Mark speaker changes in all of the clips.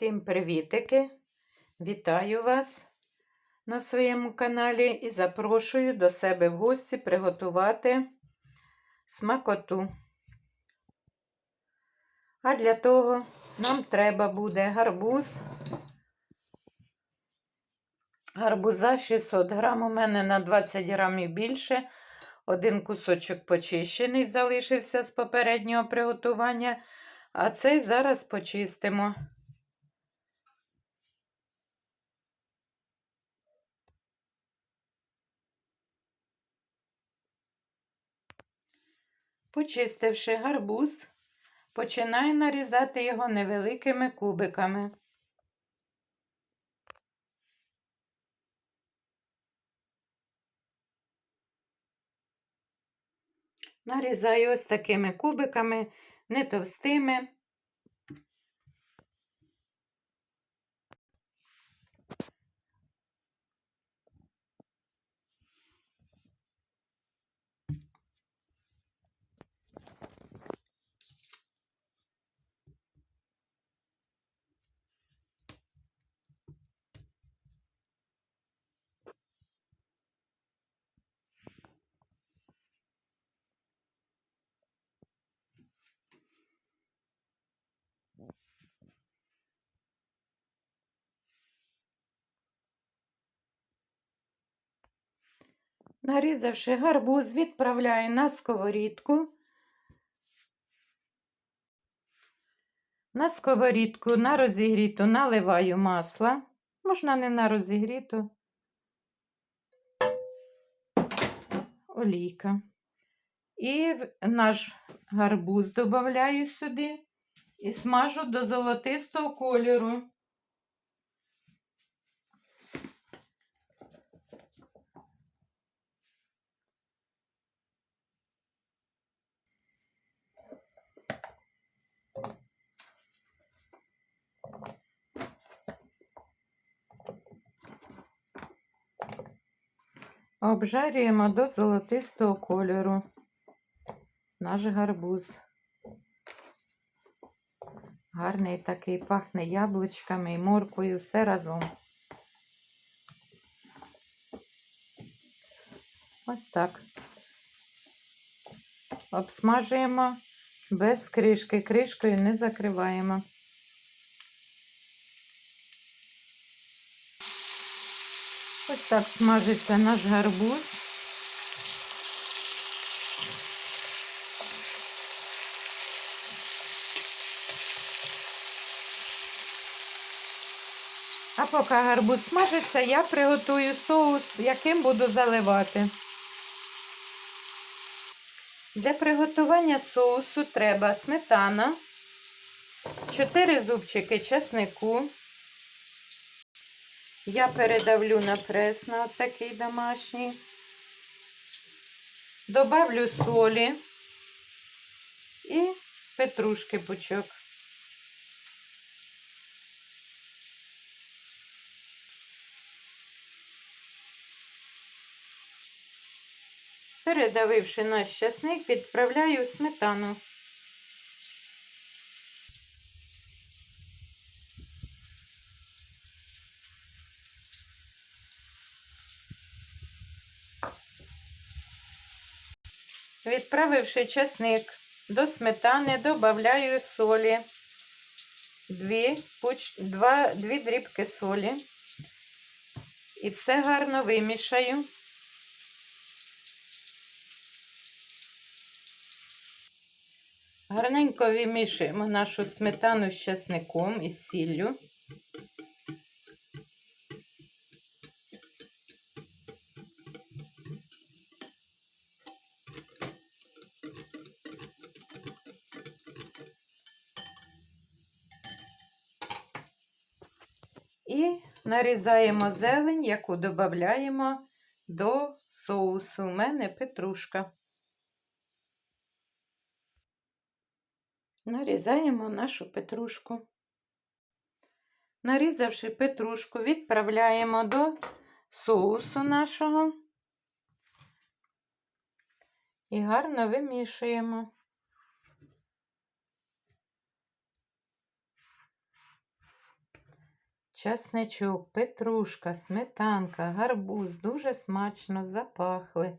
Speaker 1: Всім привітики! Вітаю вас на своєму каналі і запрошую до себе в гості приготувати смакоту. А для того нам треба буде гарбуз. Гарбуза 600 грам, у мене на 20 грамів більше. Один кусочок почищений залишився з попереднього приготування, а цей зараз почистимо. Почистивши гарбуз, починаю нарізати його невеликими кубиками. Нарізаю ось такими кубиками, не товстими. Нарізавши гарбуз, відправляю на сковорідку. На сковорідку на розігріту наливаю масло. Можна не на розігріту. Олійка. І наш гарбуз додаю сюди і смажу до золотистого кольору. Обжарюємо до золотистого кольору наш гарбуз. Гарний такий пахне яблучками і моркою, все разом. Ось так. Обсмажуємо без кришки. Кришкою не закриваємо. Так смажиться наш гарбуз. А поки гарбуз смажиться, я приготую соус, яким буду заливати. Для приготування соусу треба сметана, 4 зубчики чеснику. Я передавлю на прес на такий домашній. Добавлю солі і петрушки пучок. Передавивши наш часник, відправляю сметану. Відправивши часник до сметани, додаю солі, дві, пуч, два, дві дрібки солі і все гарно вимішаю. Гарненько вимішуємо нашу сметану з часником і сіллю. І нарізаємо зелень, яку додаємо до соусу. У мене петрушка. Нарізаємо нашу петрушку. Нарізавши петрушку, відправляємо до соусу нашого і гарно вимішуємо. Часничок, петрушка, сметанка, гарбуз. Дуже смачно запахли.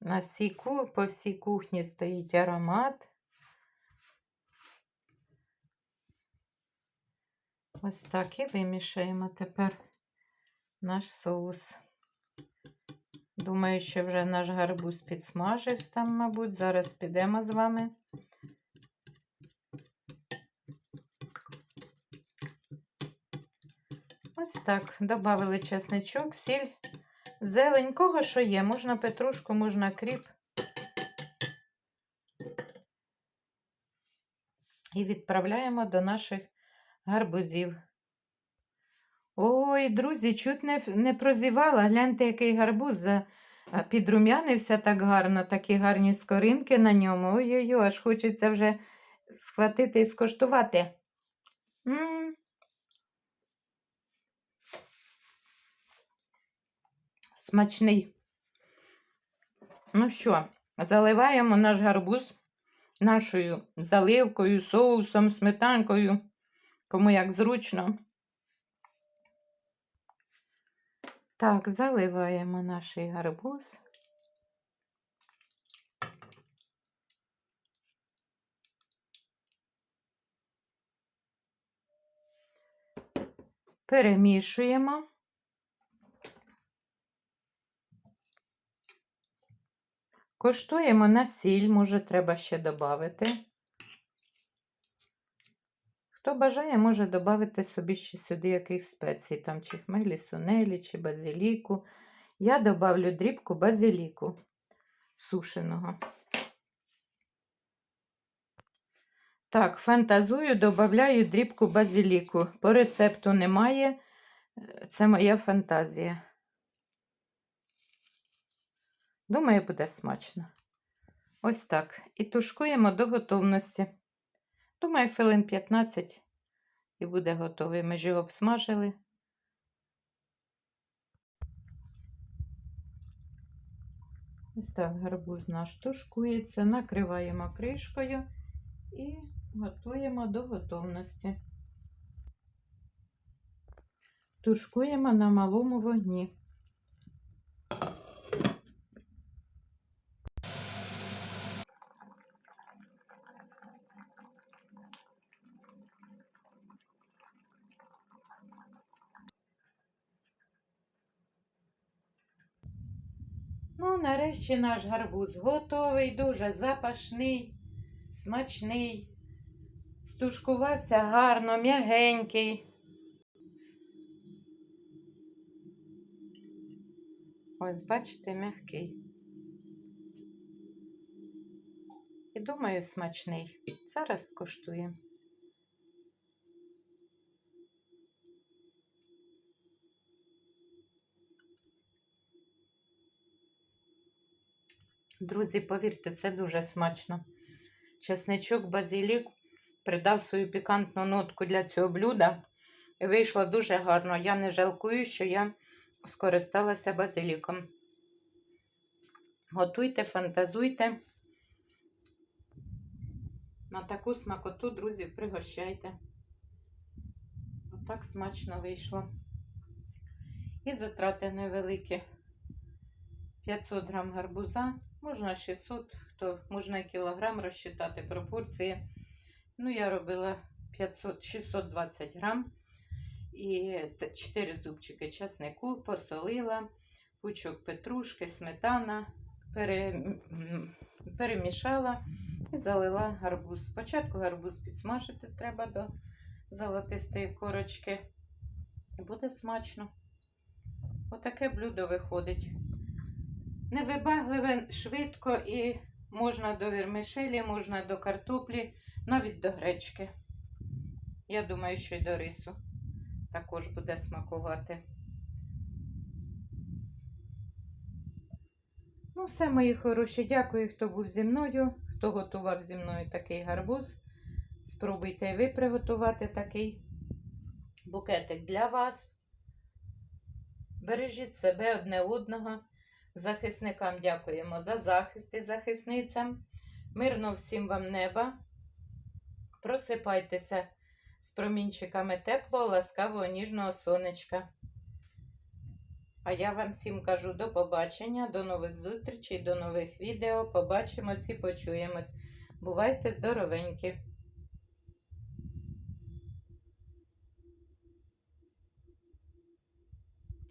Speaker 1: На всій, по всій кухні стоїть аромат. Ось так і вимішаємо тепер наш соус. Думаю, що вже наш гарбуз підсмажився там, мабуть. Зараз підемо з вами. Ось так. Добавили чесничок, сіль, зелень, кого що є. Можна петрушку, можна кріп. І відправляємо до наших гарбузів. Ой, друзі, чуть не, не прозівала. Гляньте, який гарбуз підрум'янився так гарно, такі гарні скоринки на ньому. Ой-ой-ой, аж хочеться вже схватити і скоштувати. м Смачний. Ну що, заливаємо наш гарбуз нашою заливкою, соусом, сметанкою, кому як зручно. Так, заливаємо наш гарбуз. Перемішуємо. Коштуємо на сіль, може, треба ще додати. Хто бажає, може додати собі ще сюди якихось спецій, там чи хмелі, сунелі, чи базиліку. Я добавлю дрібку базиліку сушеного. Так, фантазую, додаю дрібку базиліку. По рецепту немає. е, Це моя фантазія. Думаю, буде смачно. Ось так. І тушкуємо до готовності. Думаю, хвилин 15 і буде готовий. Ми ж його обсмажили. Ось так гарбуз наш тушкується, накриваємо кришкою і готуємо до готовності. Тушкуємо на малому вогні. Нарешті наш гарбуз готовий, дуже запашний, смачний. Стушкувався гарно, м'ягенький. Ось, бачите, м'який. І думаю, смачний. Зараз скуштуємо. Друзі, повірте, це дуже смачно. Чесничок базилік придав свою пікантну нотку для цього блюда. І вийшло дуже гарно. Я не жалкую, що я скористалася базиліком. Готуйте, фантазуйте. На таку смакоту, друзі, пригощайте. Отак смачно вийшло. І затрати невеликі. 500 грам гарбуза, можна 600, хто можна і кілограм розчитати пропорції. Ну, я робила 500, 620 грам і 4 зубчики часнику, посолила, пучок петрушки, сметана, пере, перемішала і залила гарбуз. Спочатку гарбуз підсмажити треба до золотистої корочки. І буде смачно. Отаке блюдо виходить. Невибагливе, швидко і можна до вермишелі, можна до картоплі, навіть до гречки. Я думаю, що й до рису також буде смакувати. Ну, все, мої хороші, дякую, хто був зі мною, хто готував зі мною такий гарбуз. Спробуйте і ви приготувати такий букетик для вас. Бережіть себе одне одного. Захисникам дякуємо за захист і захисницям. Мирно всім вам неба. Просипайтеся з промінчиками теплого, ласкавого, ніжного сонечка. А я вам всім кажу до побачення, до нових зустрічей, до нових відео. Побачимось і почуємось. Бувайте здоровенькі!